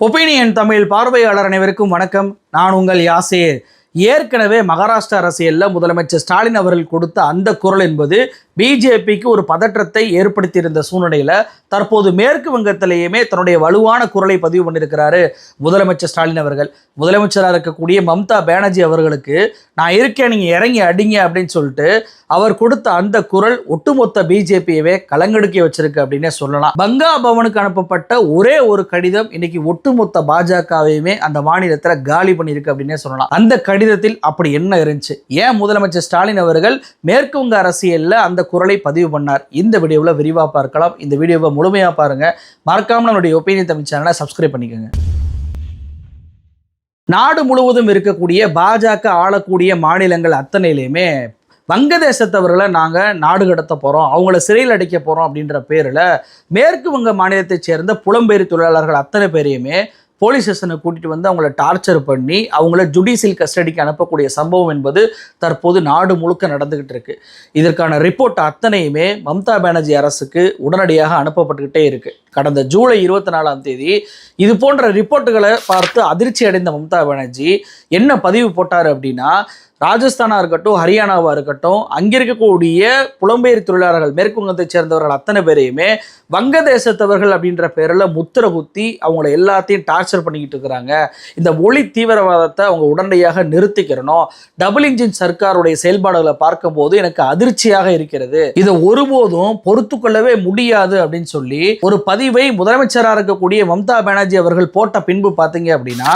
Opinion Tamil பார்வையாளர் அனைவருக்கும் வணக்கம். நான் உங்கள் யாசேர். ஏற்கனவே மகாராஷ்டிரா அரசியலில் முதலமைச்சர் ஸ்டாலின் அவர்கள் கொடுத்த அந்த குரல் என்பது பிஜேபிக்கு ஒரு பதற்றத்தை ஏற்படுத்தியிருந்த சூழ்நிலையில் தற்போது மேற்கு வங்கத்திலேயுமே தன்னுடைய வலுவான குரலை பதிவு பண்ணியிருக்கிறாரு முதலமைச்சர் ஸ்டாலின் அவர்கள். முதலமைச்சராக இருக்கக்கூடிய மம்தா பானர்ஜி அவர்களுக்கு நான் இருக்கேன் நீங்கள் இறங்கி அடிங்க அப்படின்னு சொல்லிட்டு அவர் கொடுத்த அந்த குரல் ஒட்டுமொத்த பிஜேபியவே கலங்கெடுக்க வச்சிருக்கு அப்படின்னே சொல்லலாம். பங்கா பவனுக்கு அனுப்பப்பட்ட ஒரே ஒரு கடிதம் இன்னைக்கு ஒட்டுமொத்த பாஜகவையுமே அந்த மாநிலத்தில் காலி பண்ணியிருக்கு அப்படின்னே சொல்லலாம். அந்த கடிதத்தில் அப்படி என்ன இருந்துச்சு? ஏன் முதலமைச்சர் ஸ்டாலின் அவர்கள் மேற்கு வங்க அரசியலில் அந்த குரலை பதிவு பண்ணார். இந்த வீடியோவில் விரிவாக பார்க்கலாம். இந்த வீடியோவை முழுமையாக பாருங்க. மறக்காம நம்மளுடைய ஒப்பீனியன் தமிழ் சேனலை சப்ஸ்கிரைப் பண்ணிக்கோங்க. நாடு முழுவதும் இருக்கக்கூடிய பாஜக ஆளக்கூடிய மாநிலங்கள் அத்தனையிலையுமே வங்கதேசத்தவர்களை நாங்கள் நாடு கடத்த போகிறோம் அவங்கள சிறையில் அடைக்க போகிறோம் அப்படின்ற பேரில் மேற்கு வங்க மாநிலத்தைச் சேர்ந்த புலம்பெயர் தொழிலாளர்கள் அத்தனை பேரையுமே போலீஸ் ஸ்டேஷனை கூட்டிகிட்டு வந்து அவங்கள டார்ச்சர் பண்ணி அவங்கள ஜுடிஷியல் கஸ்டடிக்கு அனுப்பக்கூடிய சம்பவம் என்பது தற்போது நாடு முழுக்க நடந்துகிட்டு இருக்கு. இதற்கான ரிப்போர்ட் அத்தனையுமே மம்தா பானர்ஜி அரசுக்கு உடனடியாக அனுப்பப்பட்டுக்கிட்டே இருக்கு. கடந்த ஜூலை இருபத்தி நாலாம் தேதி இது போன்ற ரிப்போர்ட்டுகளை பார்த்து அதிர்ச்சி அடைந்த மம்தா பானர்ஜி என்ன பதிவு போட்டார் அப்படின்னா ராஜஸ்தானாக இருக்கட்டும் ஹரியானாவாக இருக்கட்டும் அங்கே இருக்கக்கூடிய புலம்பெயர் தொழிலாளர்கள் மேற்குவங்கத்தைச் சேர்ந்தவர்கள் அத்தனை பேரையுமே வங்கதேசத்தவர்கள் அப்படின்ற பேரில் முத்திர குத்தி அவங்கள எல்லாத்தையும் டார்ச்சர் பண்ணிக்கிட்டு இருக்கிறாங்க. இந்த ஒளி தீவிரவாதத்தை அவங்க உடனடியாக நிறுத்திக்கிறணும். டபுள் இன்ஜின் சர்க்காருடைய செயல்பாடுகளை பார்க்கும்போது எனக்கு அதிர்ச்சியாக இருக்கிறது. இதை ஒருபோதும் பொறுத்துக்கொள்ளவே முடியாது அப்படின்னு சொல்லி ஒரு பதிவு முதலமைச்சராக இருக்கக்கூடிய மம்தா பானர்ஜி அவர்கள் போட்ட பின்பு பார்த்தீங்க அப்படின்னா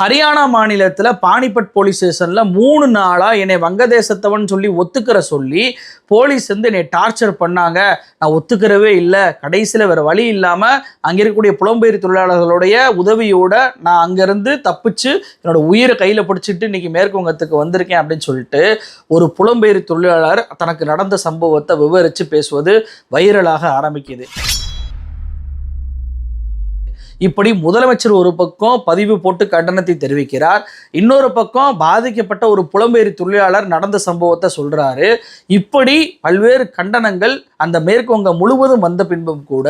ஹரியானா மாநிலத்தில் பானிபட் போலீஸ் ஸ்டேஷனில் மூணு நாளாக என்னை வங்கதேசத்தவன் சொல்லி ஒத்துக்கிற சொல்லி போலீஸ் வந்து என்னை டார்ச்சர் பண்ணாங்க. நான் ஒத்துக்கிறவே இல்லை. கடைசியில் வேறு வழி இல்லாமல் அங்கே இருக்கக்கூடிய புலம்பெயர் தொழிலாளர்களுடைய உதவியோட நான் அங்கேருந்து தப்பிச்சு என்னோட உயிரை கையில் பிடிச்சிட்டு இன்னைக்கு மேற்குவங்கத்துக்கு வந்திருக்கேன் அப்படின்னு சொல்லிட்டு ஒரு புலம்பெயர் தொழிலாளர் தனக்கு நடந்த சம்பவத்தை விவரித்து பேசுவது வைரலாக ஆரம்பிக்குது. இப்படி முதலமைச்சர் ஒரு பக்கம் பதிவு போட்டு கண்டனத்தை தெரிவிக்கிறார் இன்னொரு பக்கம் பாதிக்கப்பட்ட ஒரு புலம்பெயர் தொழிலாளர் நடந்த சம்பவத்தை சொல்கிறாரு இப்படி பல்வேறு கண்டனங்கள் அந்த மேற்குவங்க முழுவதும் வந்த பின்பும் கூட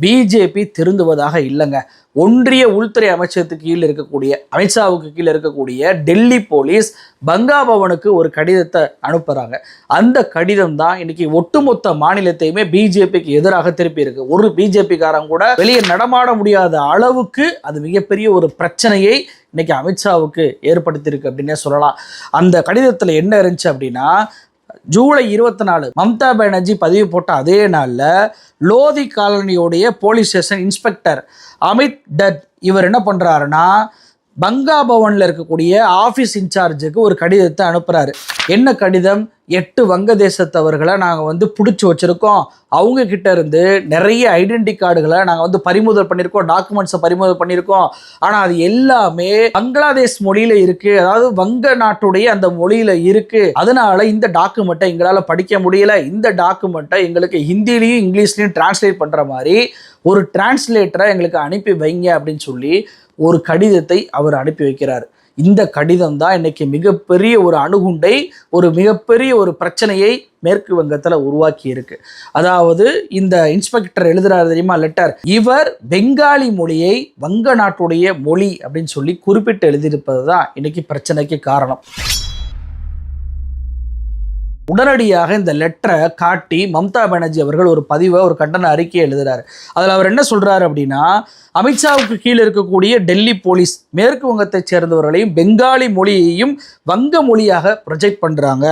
பிஜேபி திருந்துவதாக இல்லைங்க. ஒன்றிய உள்துறை அமைச்சகத்துக்கு கீழே இருக்கக்கூடிய அமித்ஷாவுக்கு கீழே இருக்கக்கூடிய டெல்லி போலீஸ் பங்கா பவனுக்கு ஒரு கடிதத்தை அனுப்புகிறாங்க அந்த கடிதம் தான் இன்னைக்கு ஒட்டுமொத்த மாநிலத்தையுமே பிஜேபிக்கு எதிராக திருப்பி இருக்கு. ஒரு பிஜேபிக்காரன் கூட வெளியே நடமாட முடியாத அளவுக்கு அது மிகப்பெரிய ஒரு பிரச்சனையை இன்னைக்கு அமித்ஷாவுக்கு ஏற்படுத்தியிருக்கு அப்படின்னே சொல்லலாம். அந்த கடிதத்தில் என்ன இருந்துச்சு அப்படின்னா ஜூலை இருபத்தி நாலு மம்தா பானர்ஜி பதிவு போட்ட அதே நாளில் லோதி காலனியோடைய போலீஸ் ஸ்டேஷன் இன்ஸ்பெக்டர் அமித் டட் இவர் என்ன பண்ணுறாருன்னா பங்கா பவனில் இருக்கக்கூடிய ஆஃபீஸ் இன்சார்ஜுக்கு ஒரு கடிதத்தை அனுப்புகிறாரு என்ன கடிதம்? எட்டு வங்கதேசத்தவர்களை நாங்கள் வந்து பிடிச்சி வச்சுருக்கோம். அவங்கக்கிட்ட இருந்து நிறைய ஐடென்டி கார்டுகளை நாங்கள் வந்து பறிமுதல் பண்ணியிருக்கோம் டாக்குமெண்ட்ஸை பறிமுதல் பண்ணியிருக்கோம் ஆனால் அது எல்லாமே பங்களாதேஷ் மொழியில் இருக்குது அதாவது வங்க நாட்டுடைய அந்த மொழியில் இருக்குது அதனால இந்த டாக்குமெண்ட்டை எங்களால் படிக்க முடியல. இந்த டாக்குமெண்ட்டை எங்களுக்கு ஹிந்திலையும் இங்கிலீஷ்லையும் டிரான்ஸ்லேட் பண்ணுற மாதிரி ஒரு டிரான்ஸ்லேட்டரை எங்களுக்கு அனுப்பி வைங்க அப்படின்னு சொல்லி ஒரு கடிதத்தை அவர் அனுப்பி வைக்கிறார். இந்த கடிதம் தான் இன்னைக்கு மிகப்பெரிய ஒரு அணுகுண்டை ஒரு மிகப்பெரிய ஒரு பிரச்சனையை மேற்கு வங்கத்தில் உருவாக்கி இருக்கு. அதாவது இந்த இன்ஸ்பெக்டர் எழுதுறாரு தெரியுமா லெட்டர் இவர் பெங்காலி மொழியை வங்க நாட்டுடைய மொழி அப்படின்னு சொல்லி குறிப்பிட்டு எழுதியிருப்பது தான் இன்னைக்கு பிரச்சனைக்கு காரணம். உடனடியாக இந்த லெட்டரை காட்டி மம்தா பானர்ஜி அவர்கள் ஒரு பதிவை ஒரு கண்டன அறிக்கையை எழுதுறாரு. அதில் அவர் என்ன சொல்கிறாரு அப்படின்னா அமித்ஷாவுக்கு கீழே இருக்கக்கூடிய டெல்லி போலீஸ் மேற்கு வங்கத்தைச் சேர்ந்தவர்களையும் பெங்காலி மொழியையும் வங்க மொழியாக ப்ரொஜெக்ட் பண்ணுறாங்க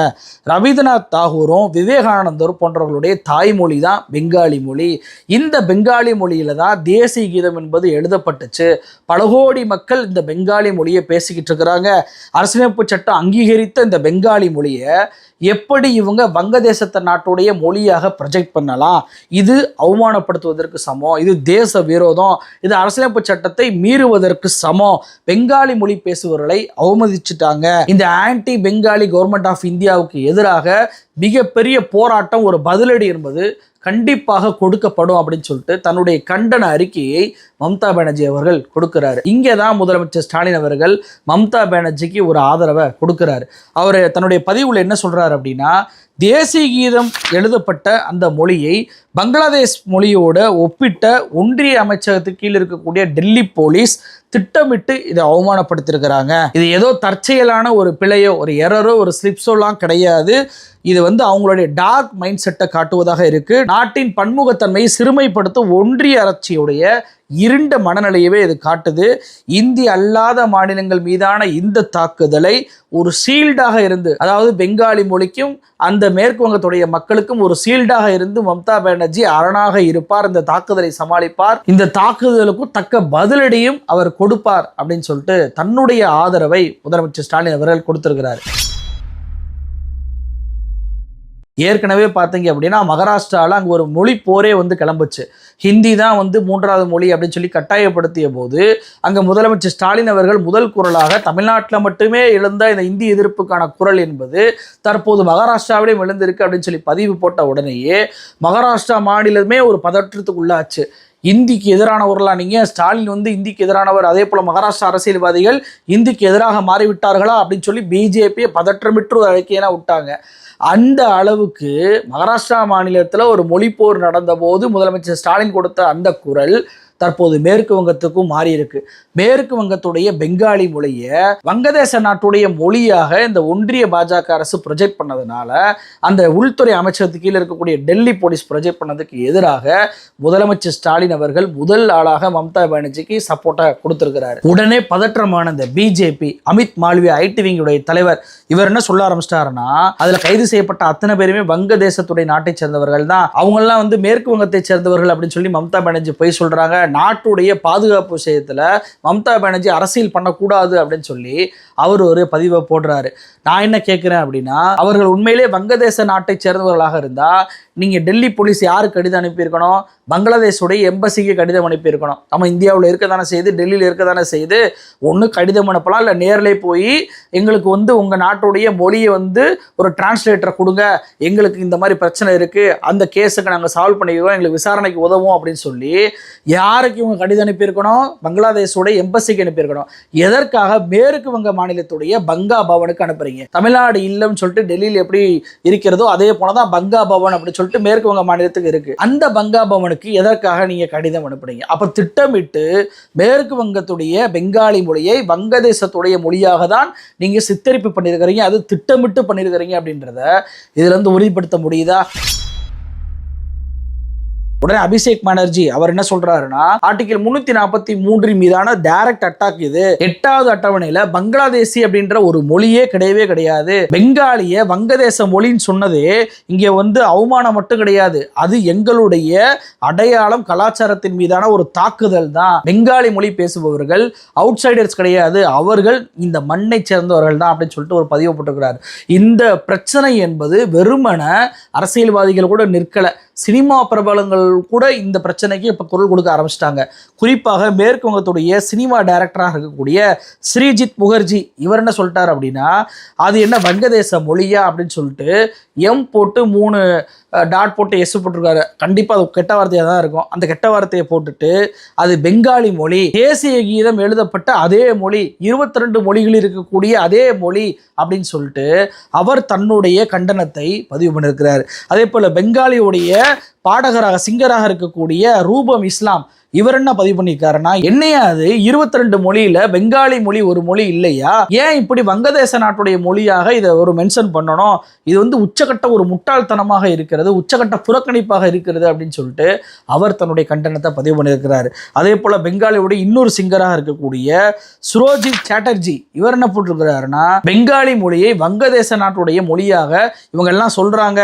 ரவீந்திரநாத் தாகூரும் விவேகானந்தரும் போன்றவர்களுடைய தாய்மொழி தான் பெங்காலி மொழி. இந்த பெங்காலி மொழியில் தான் தேசிய கீதம் என்பது எழுதப்பட்டுச்சு. பல கோடி மக்கள் இந்த பெங்காலி மொழியை பேசிக்கிட்டு இருக்கிறாங்க. அரசியலமைப்பு சட்டம் அங்கீகரித்த இந்த பெங்காலி மொழியை எப்படி இவங்க வங்கதேசத்த நாட்டுடைய மொழியாக ப்ரொஜெக்ட் பண்ணலாம்? இது அவமானப்படுத்துவதற்கு சமம். இது தேச விரோதம். இது அரசியலமைப்பு சட்டத்தை மீறுவதற்கு சமம். பெங்காலி மொழி பேசுபவர்களை அவமதிச்சுட்டாங்க. இந்த ஆன்டி பெங்காலி கவர்மெண்ட் ஆஃப் இந்தியாவுக்கு எதிராக மிகப்பெரிய போராட்டம் ஒரு பதிலடி என்பது கண்டிப்பாக கொடுக்கப்படும் அப்படின்னு சொல்லிட்டு தன்னுடைய கண்டன அறிக்கையை மம்தா பானர்ஜி அவர்கள் கொடுக்கிறாரு. இங்கே தான் முதலமைச்சர் ஸ்டாலின் அவர்கள் மம்தா பானர்ஜிக்கு ஒரு ஆதரவை கொடுக்கிறாரு. அவர் தன்னுடைய பதிவுல என்ன சொல்றாரு அப்படின்னா தேசிய கீதம் எழுதப்பட்ட அந்த மொழியை பங்களாதேஷ் மொழியோட ஒப்பிட்ட ஒன்றிய அமைச்சகத்துக்கு கீழ் இருக்கக்கூடிய டெல்லி போலீஸ் திட்டமிட்டு இதை அவமானப்படுத்திருக்கிறாங்க இது ஏதோ தற்செயலான ஒரு பிழையோ ஒரு எரரோ ஒரு ஸ்லிப்ஸோலாம் கிடையாது. இது வந்து அவங்களுடைய டார்க் மைண்ட் செட்டை காட்டுவதாக இருக்குது நாட்டின் பன்முகத்தன்மையை சிறுமைப்படுத்தும் ஒன்றிய அரசியுடைய இருண்ட மனநிலையவே இது காட்டுது. இந்தி அல்லாத மாநிலங்கள் மீதான இந்த தாக்குதலை ஒரு சீல்டாக இருந்து அதாவது பெங்காலி மொழிக்கும் அந்த மேற்கு வங்கத்துடைய மக்களுக்கும் ஒரு சீல்டாக இருந்து மம்தா பானர்ஜி அரணாக இருப்பார் இந்த தாக்குதலை சமாளிப்பார். இந்த தாக்குதலுக்கும் தக்க பதிலடியும் அவர் கொடுப்பார் அப்படின்னு சொல்லிட்டு தன்னுடைய ஆதரவை முதலமைச்சர் ஸ்டாலின் அவர்கள் கொடுத்திருக்கிறார். ஏற்கனவே பார்த்தீங்க அப்படின்னா மகாராஷ்டிராவில் அங்கே ஒரு மொழி போரே வந்து கிளம்புச்சு. ஹிந்தி தான் வந்து மூன்றாவது மொழி அப்படின்னு சொல்லி கட்டாயப்படுத்திய போது அங்கே முதலமைச்சர் ஸ்டாலின் அவர்கள் முதல் குரலாக தமிழ்நாட்டில் மட்டுமே எழுந்த இந்த இந்தி எதிர்ப்புக்கான குரல் என்பது தற்போது மகாராஷ்டிராவிலையும் எழுந்திருக்கு அப்படின்னு சொல்லி பதிவு போட்ட உடனேயே மகாராஷ்டிரா மாநிலமே ஒரு பதற்றத்துக்கு உள்ளாச்சு இந்திக்கு எதிரானவர்களா நீங்கள் ஸ்டாலின் வந்து இந்திக்கு எதிரானவர். அதே போல் மகாராஷ்டிரா அரசியல்வாதிகள் இந்திக்கு எதிராக மாறிவிட்டார்களா? அப்படின்னு சொல்லி பிஜேபியை பதற்றமிட்டு ஒரு அறிக்கையெல்லாம் விட்டாங்க. அந்த அளவுக்கு மகாராஷ்டிரா மாநிலத்தில் ஒரு மொழிப்போர் நடந்தபோது முதலமைச்சர் ஸ்டாலின் கொடுத்த அந்த குரல் தற்போது மேற்கு வங்கத்துக்கும் மாறியிருக்கு. மேற்கு வங்கத்துடைய பெங்காலி மொழியை வங்கதேச நாட்டுடைய மொழியாக இந்த ஒன்றிய பாஜக அரசு ப்ரொஜெக்ட் பண்ணதுனால அந்த உள்துறை அமைச்சகத்துக்கு கீழே இருக்கக்கூடிய டெல்லி போலீஸ் ப்ரொஜெக்ட் பண்ணதுக்கு எதிராக முதலமைச்சர் ஸ்டாலின் அவர்கள் முதல் ஆளாக மம்தா பானர்ஜிக்கு சப்போர்ட்டாக கொடுத்திருக்கிறாரு. உடனே பதற்றமான இந்த பிஜேபி அமித் மால்வியா ஐடி விங்குடைய தலைவர் இவர் என்ன சொல்ல ஆரம்பிச்சிட்டாருன்னா அதுல கைது செய்யப்பட்ட அத்தனை பேருமே வங்கதேசத்துடைய நாட்டை சேர்ந்தவர்கள் தான் அவங்கெல்லாம் வந்து மேற்கு வங்கத்தை சேர்ந்தவர்கள் அப்படின்னு சொல்லி மம்தா பானர்ஜி போய் சொல்றாங்க. நாட்டுடைய பாதுகாப்பு விஷயத்துல மம்தா பானர்ஜி அரசியல் பண்ணக்கூடாது அப்படின்னு சொல்லி அவர் ஒரு பதிவை போடுறாரு. நான் என்ன கேட்குறேன் அப்படின்னா அவர்கள் உண்மையிலே வங்கதேச நாட்டை சேர்ந்தவர்களாக இருந்தால் நீங்கள் டெல்லி போலீஸ் யாருக்கு கடிதம் அனுப்பியிருக்கணும்? பங்களாதேஷுடைய எம்பசிக்கு கடிதம் அனுப்பியிருக்கணும். நம்ம இந்தியாவில் இருக்க தானே செய்து டெல்லியில் இருக்க தானே செய்து ஒன்று கடிதம் அனுப்பலாம் இல்லை நேரில் போய் எங்களுக்கு வந்து உங்கள் நாட்டுடைய மொழியை வந்து ஒரு டிரான்ஸ்லேட்டரை கொடுங்க. எங்களுக்கு இந்த மாதிரி பிரச்சனை இருக்குது அந்த கேஸுக்கு நாங்கள் சால்வ் பண்ணிக்கிறோம். எங்களுக்கு விசாரணைக்கு உதவும் அப்படின்னு சொல்லி யாருக்கு இவங்க கடிதம் அனுப்பியிருக்கணும்? பங்களாதேஷோடைய எம்பசிக்கு அனுப்பியிருக்கணும். எதற்காக மேற்கு வங்க மாநிலத்துடைய பங்கா பவனுக்கு அனுப்புறீங்க? தமிழ்நாடு இல்லைன்னு சொல்லிட்டு டெல்லியில் எப்படி இருக்கிறதோ அதே போல தான் பங்கா பவன் அப்படின்னு சொல்லிட்டு மேற்கு வங்க மாநிலத்துக்கு இருக்கு. அந்த பங்கா பவனுக்கு எதற்காக நீங்க கடிதம் அனுப்புறீங்க அப்ப திட்டமிட்டு மேற்கு வங்கத்துடைய பெங்காலி மொழியை வங்கதேசத்துடைய மொழியாக தான் நீங்க சித்தரிப்பு பண்ணியிருக்கிறீங்க அது திட்டமிட்டு பண்ணியிருக்கிறீங்க அப்படின்றத இதுல இருந்து உறுதிப்படுத்த முடியுதா? உடனே அபிஷேக் பானர்ஜி அவர் என்ன சொல்றாருன்னா ஆர்டிகல் முன்னூத்தி நாற்பத்தி மூன்றின் மீதான டைரக்ட் அட்டாக் இது. எட்டாவது அட்டவணையில பங்களாதேசி அப்படின்ற ஒரு மொழியே கிடையவே கிடையாது. பெங்காலிய வங்கதேச மொழின்னு சொன்னதே இங்க வந்து அவமானம் மட்டும் கிடையாது. அது எங்களுடைய அடையாளம் கலாச்சாரத்தின் மீதான ஒரு தாக்குதல் தான். பெங்காலி மொழி பேசுபவர்கள் அவுட் சைடர்ஸ் கிடையாது. அவர்கள் இந்த மண்ணை சேர்ந்தவர்கள் தான் அப்படின்னு சொல்லிட்டு ஒரு பதிவு போட்டுக்கிறார் இந்த பிரச்சனை என்பது வெறுமன அரசியல்வாதிகள் கூட நிற்கல. சினிமா பிரபலங்கள் கூட இந்த பிரச்சனைக்கு இப்போ குரல் கொடுக்க ஆரம்பிச்சிட்டாங்க. குறிப்பாக மேற்கு வங்கத்துடைய சினிமா டைரக்டராக இருக்கக்கூடிய ஸ்ரீஜித் முகர்ஜி இவர் என்ன சொல்லிட்டார் அப்படின்னா அது என்ன வங்கதேச மொழியா? அப்படின்னு சொல்லிட்டு எம் போட்டு மூணு டாட் போட்டு எஸ் போட்டிருக்காரு. கண்டிப்பாக அது கெட்ட வார்த்தையாக தான் இருக்கும். அந்த கெட்ட வார்த்தையை போட்டுட்டு அது பெங்காலி மொழி தேசிய கீதம் எழுதப்பட்ட அதே மொழி இருபத்தி ரெண்டு மொழிகள் இருக்கக்கூடிய அதே மொழி அப்படின்னு சொல்லிட்டு அவர் தன்னுடைய கண்டனத்தை பதிவு பண்ணியிருக்கிறார். அதே போல் பெங்காலியுடைய பாடகராக சிங்கராக இருக்கக்கூடிய ரூபம் இஸ்லாம் இவர் என்ன பதிவு பண்ணியிருக்காருன்னா என்னையாது இருபத்தி ரெண்டு மொழியில பெங்காலி மொழி ஒரு மொழி இல்லையா? ஏன் இப்படி வங்கதேச நாட்டுடைய மொழியாக இதை ஒரு மென்ஷன் பண்ணணும்? இது வந்து உச்சகட்ட ஒரு முட்டாள்தனமாக இருக்கிறது உச்சகட்ட புறக்கணிப்பாக இருக்கிறது அப்படின்னு சொல்லிட்டு அவர் தன்னுடைய கண்டனத்தை பதிவு பண்ணியிருக்கிறாரு. அதே போல பெங்காலியோட இன்னொரு சிங்கராக இருக்கக்கூடிய சுரோஜித் சாட்டர்ஜி இவர் என்ன போட்டிருக்கிறாருன்னா பெங்காலி மொழியை வங்கதேச நாட்டுடைய மொழியாக இவங்க எல்லாம் சொல்றாங்க.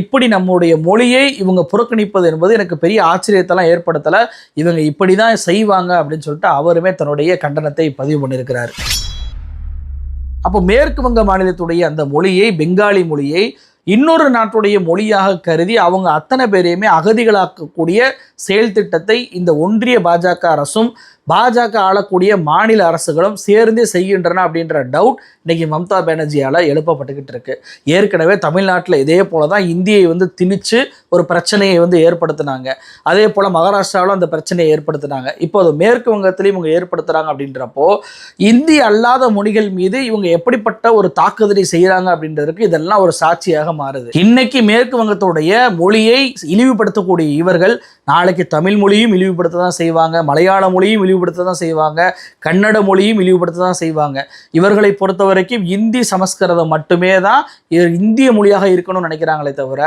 இப்படி நம்முடைய மொழியை இவங்க புறக்கணிப்பது என்பது எனக்கு பெரிய ஆச்சரியத்தெல்லாம் ஏற்படுத்தலை. இவங்க இப்படி தான் செய்வாங்க அப்படின்னு சொல்லிட்டு அவருமே தன்னுடைய கண்டனத்தை பதிவு பண்ணியிருக்கிறார். அப்போ மேற்கு வங்க மாநிலத்துடைய அந்த மொழியை பெங்காலி மொழியை இன்னொரு நாட்டுடைய மொழியாக கருதி அவங்க அத்தனை பேரையுமே அகதிகளாக்கக்கூடிய செயல் திட்டத்தை இந்த ஒன்றிய பாஜக அரசும் பாஜக ஆளக்கூடிய மாநில அரசுகளும் சேர்ந்தே செய்கின்றன அப்படின்ற டவுட் இன்னைக்கு மம்தா பானர்ஜியால் எழுப்பப்பட்டுக்கிட்டு இருக்கு. ஏற்கனவே தமிழ்நாட்டில் இதே போல தான் இந்தியை வந்து திணிச்சு ஒரு பிரச்சனையை வந்து ஏற்படுத்தினாங்க. அதே போல் மகாராஷ்டிராவிலும் அந்த பிரச்சனையை ஏற்படுத்தினாங்க. இப்போ அது மேற்கு வங்கத்திலையும் இவங்க ஏற்படுத்துகிறாங்க அப்படின்றப்போ இந்தி அல்லாத மொழிகள் மீது இவங்க எப்படிப்பட்ட ஒரு தாக்குதலை செய்கிறாங்க அப்படின்றதுக்கு இதெல்லாம் ஒரு சாட்சியாக மாறுது. இன்னைக்கு மேற்கு வங்கத்துடைய மொழியை இழிவுபடுத்தக்கூடிய இவர்கள் நாளைக்கு தமிழ் மொழியும் இழிவுபடுத்த தான் செய்வாங்க மலையாள மொழியும் இழிவுபடுத்த தான் செய்வாங்க. கன்னட மொழியும் இழிவுபடுத்த தான் செய்வாங்க. இவர்களை பொறுத்த வரைக்கும் இந்தி சமஸ்கிருதம் மட்டுமே தான் இந்திய மொழியாக இருக்கணும்னு நினைக்கிறாங்களே தவிர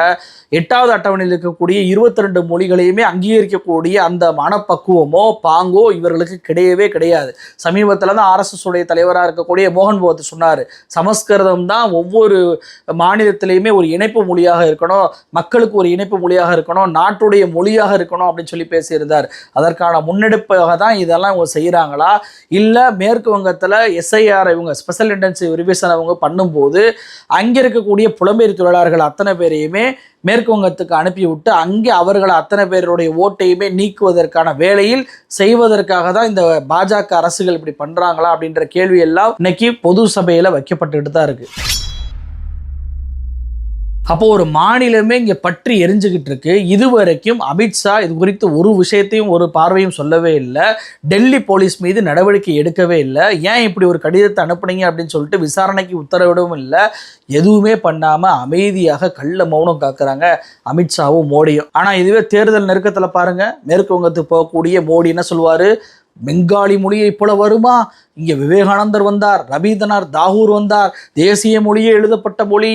எட்டாவது அட்டவணையில் இருக்கக்கூடிய இருபத்தி ரெண்டு மொழிகளையுமே அங்கீகரிக்கக்கூடிய அந்த மனப்பக்குவமோ பாங்கோ இவர்களுக்கு கிடையவே கிடையாது. சமீபத்தில் தான் ஆர்எஸ்எஸ் உடைய தலைவராக இருக்கக்கூடிய மோகன் பகவத் சொன்னார் சமஸ்கிருதம் தான் ஒவ்வொரு மாநிலத்திலையுமே ஒரு இணைப்பு மொழியாக இருக்கணும் மக்களுக்கு ஒரு இணைப்பு மொழியாக இருக்கணும் நாட்டுடைய மொழியாக இருக்கணும் அப்படின்னு சொல்லி பேசியிருந்தார். அதற்கான முன்னெடுப்பாக தான் இதெல்லாம் இவங்க செய்கிறாங்களா இல்லை மேற்கு வங்கத்தில் எஸ்ஐஆர் இவங்க ஸ்பெஷல் இன்டென்சிவ் ரிவிஷன் அவங்க பண்ணும்போது அங்கே இருக்கக்கூடிய புலம்பெயர் தொழிலாளர்கள் அத்தனை பேரையுமே மேற்கு வங்கத்துக்கு அனுப்பிவிட்டு அங்கே அவர்களை அத்தனை பேருடைய ஓட்டையுமே நீக்குவதற்கான வேலையில் செய்வதற்காக தான் இந்த பாஜக அரசுகள் இப்படி பண்ணுறாங்களா அப்படின்ற கேள்வி எல்லாம் இன்னைக்கு பொது சபையில் வைக்கப்பட்டுக்கிட்டு தான் இருக்குது அப்போ ஒரு மாநிலமே இங்கே பற்றி எரிஞ்சுக்கிட்டு இருக்கு. இதுவரைக்கும் அமித்ஷா இது குறித்து ஒரு விஷயத்தையும் ஒரு பார்வையும் சொல்லவே இல்லை. டெல்லி போலீஸ் மீது நடவடிக்கை எடுக்கவே இல்லை. ஏன் இப்படி ஒரு கடிதத்தை அனுப்புனீங்க அப்படின்னு சொல்லிட்டு விசாரணைக்கு உத்தரவிடவும் இல்லை. எதுவுமே பண்ணாமல் அமைதியாக கள்ள மௌனம் காக்குறாங்க அமித்ஷாவும் மோடியும். ஆனால் இதுவே தேர்தல் நெருக்கத்தில் பாருங்க. மேற்கு வங்கத்துக்கு போகக்கூடிய மோடி என்ன சொல்லுவார்? பெங்காலி மொழியை போல வருமா? இங்கே விவேகானந்தர் வந்தார் ரவீந்திரநாத் தாகூர் வந்தார் தேசிய மொழியே எழுதப்பட்ட மொழி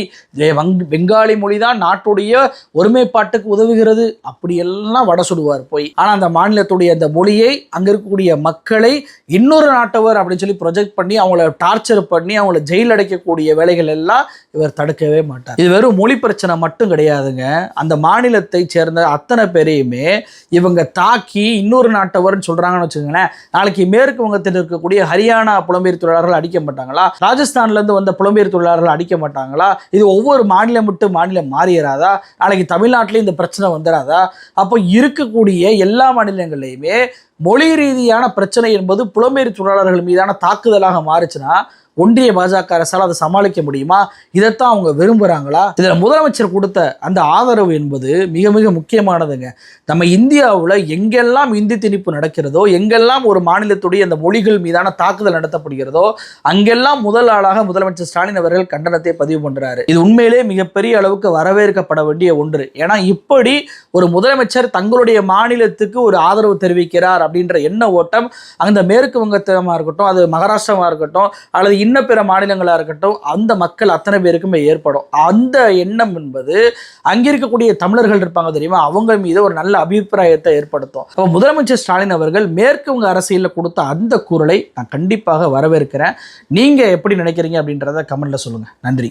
வங் பெங்காலி மொழி தான் நாட்டுடைய ஒருமைப்பாட்டுக்கு உதவுகிறது. அப்படியெல்லாம் வட சுடுவார் போய். ஆனால் அந்த மாநிலத்துடைய அந்த மொழியை அங்கே இருக்கக்கூடிய மக்களை இன்னொரு நாட்டவர் அப்படின்னு சொல்லி ப்ரொஜெக்ட் பண்ணி அவங்கள டார்ச்சர் பண்ணி அவங்கள ஜெயில் அடைக்கக்கூடிய வேலைகள் எல்லாம் இவர் தடுக்கவே மாட்டார். இது வெறும் மொழி பிரச்சனை மட்டும் கிடையாதுங்க. அந்த மாநிலத்தை சேர்ந்த அத்தனை பேரையுமே இவங்க தாக்கி இன்னொரு நாட்டவர்னு சொல்கிறாங்கன்னு வச்சுக்கோங்களேன். நாளைக்கு மேற்கு வங்கத்தில் இருக்கக்கூடிய ஹரியானா புலம்பெயர் தொழிலாளர்கள் அடிக்க மாட்டாங்களா? ராஜஸ்தான்லேருந்து வந்த புலம்பெயர் தொழிலாளர்கள் அடிக்க மாட்டாங்களா? இது ஒவ்வொரு மாநிலம் விட்டு மாநிலம் மாறியறாதா? நாளைக்கு தமிழ்நாட்டிலையும் இந்த பிரச்சனை வந்துடாதா? அப்போ இருக்கக்கூடிய எல்லா மாநிலங்கள்லையுமே மொழி ரீதியான பிரச்சனை என்பது புலம்பெயர் தொழிலாளர்கள் மீதான தாக்குதலாக மாறுச்சுன்னா ஒன்றிய பாஜக அரசால் அதை சமாளிக்க முடியுமா? இதைத்தான் அவங்க விரும்புகிறாங்களா இதில் முதலமைச்சர் கொடுத்த அந்த ஆதரவு என்பது மிக மிக முக்கியமானதுங்க. நம்ம இந்தியாவில் எங்கெல்லாம் இந்தி திணிப்பு நடக்கிறதோ எங்கெல்லாம் ஒரு மாநிலத்துடைய அந்த மொழிகள் மீதான தாக்குதல் நடத்தப்படுகிறதோ அங்கெல்லாம் முதல் ஆளாக முதலமைச்சர் ஸ்டாலின் அவர்கள் கண்டனத்தை பதிவு பண்ணுறாரு இது உண்மையிலே மிகப்பெரிய அளவுக்கு வரவேற்கப்பட வேண்டிய ஒன்று. ஏன்னா இப்படி ஒரு முதலமைச்சர் தங்களுடைய மாநிலத்துக்கு ஒரு ஆதரவு தெரிவிக்கிறார் அப்படின்ற எண்ண ஓட்டம் அந்த மேற்கு வங்கத்தமாக இருக்கட்டும் அது மகாராஷ்டிரமாக இருக்கட்டும் அல்லது இன்ன பிற மாநிலங்களாக இருக்கட்டும் அந்த மக்கள் அத்தனை பேருக்குமே ஏற்படும். அந்த எண்ணம் என்பது அங்கே இருக்கக்கூடிய தமிழர்கள் இருப்பாங்க தெரியுமா? அவங்க மீது ஒரு நல்ல அபிப்பிராயத்தை ஏற்படுத்தும். அப்போ முதலமைச்சர் ஸ்டாலின் அவர்கள் மேற்கு வங்க அரசியலில் கொடுத்த அந்த குரலை நான் கண்டிப்பாக வரவேற்கிறேன். நீங்கள் எப்படி நினைக்கிறீங்க அப்படின்றத கமெண்ட்ல சொல்லுங்கள் நன்றி.